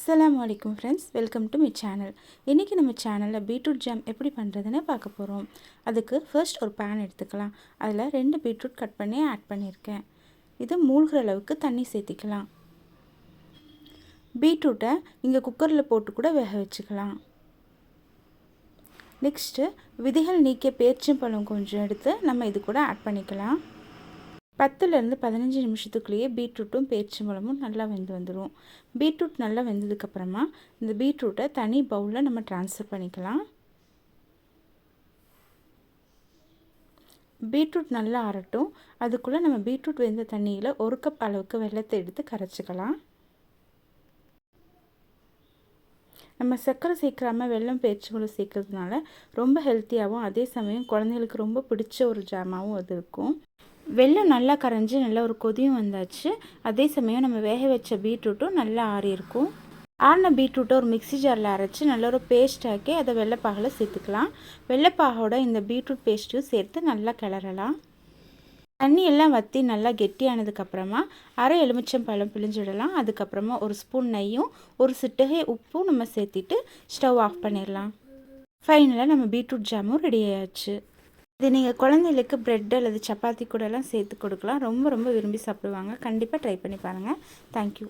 அஸ்லாம் வலைக்கும் friends welcome to my channel இன்றைக்கி நம்ம சேனலில் பீட்ரூட் ஜாம் எப்படி பண்ணுறதுன்னு பார்க்க போகிறோம் அதுக்கு ஃபர்ஸ்ட் ஒரு பேன் எடுத்துக்கலாம். அதில் ரெண்டு பீட்ரூட் கட் பண்ணி ஆட் பண்ணியிருக்கேன். இது மூழ்கிற அளவுக்கு தண்ணி சேர்த்திக்கலாம். பீட்ரூட்டை இங்கே குக்கரில் போட்டு கூட வேக வச்சுக்கலாம். நெக்ஸ்ட்டு விதைகள் நீக்கிய பேரிச்சம்பழம் கொஞ்சம் எடுத்து நம்ம இது கூட ஆட் பண்ணிக்கலாம். பத்துலேருந்து பதினஞ்சு நிமிஷத்துக்குள்ளேயே பீட்ரூட்டும் பேரிச்சம்பழமும் நல்லா வெந்து வந்துடும் பீட்ரூட் நல்லா வெந்ததுக்கப்புறமா இந்த பீட்ரூட்டை தனி பவுலில் நம்ம ட்ரான்ஸ்ஃபர் பண்ணிக்கலாம். பீட்ரூட் நல்லா ஆறட்டும் அதுக்குள்ளே நம்ம பீட்ரூட் வெந்த தண்ணியில் ஒரு கப் அளவுக்கு வெள்ளத்தை எடுத்து கரைச்சிக்கலாம். நம்ம சர்க்கரை சேர்க்காமல் வெள்ளம் பேச்சுகளும் சேர்க்கறதுனால ரொம்ப ஹெல்த்தியாகவும் அதே சமயம் குழந்தைகளுக்கு ரொம்ப பிடிச்ச ஒரு ஜாமாகவும் அது இருக்கும். வெள்ளம் நல்லா கரைஞ்சி நல்லா ஒரு கொதியும் வந்தாச்சு. அதே சமயம் நம்ம வேக வச்ச பீட்ரூட்டும் நல்லா ஆறியிருக்கும் ஆறின பீட்ரூட்டை ஒரு மிக்சி ஜாரில் அரைச்சி நல்ல ஒரு பேஸ்ட் ஆக்கி அதை வெள்ளைப்பாகில் சேர்த்துக்கலாம். வெள்ளைப்பாகோட இந்த பீட்ரூட் பேஸ்ட்டையும் சேர்த்து நல்லா கிளறலாம். தண்ணி எல்லாம் வற்றி நல்லா கெட்டியானதுக்கப்புறமா அரை எலுமிச்சம் பழம் பிழிஞ்சிடலாம் அதுக்கப்புறமா ஒரு ஸ்பூன் நெய்யும் ஒரு சிட்டகை உப்பும் நம்ம சேர்த்திட்டு ஸ்டவ் ஆஃப் பண்ணிடலாம். ஃபைனலாக நம்ம பீட்ரூட் ஜாமும் ரெடி ஆயாச்சு. இது நீங்கள் குழந்தைகளுக்கு ப்ரெட் அல்லது சப்பாத்தி கூடலாம் சேர்த்து கொடுக்கலாம். ரொம்ப ரொம்ப விரும்பி சாப்பிடுவாங்க. கண்டிப்பாக ட்ரை பண்ணி பாருங்கள் தேங்க்யூ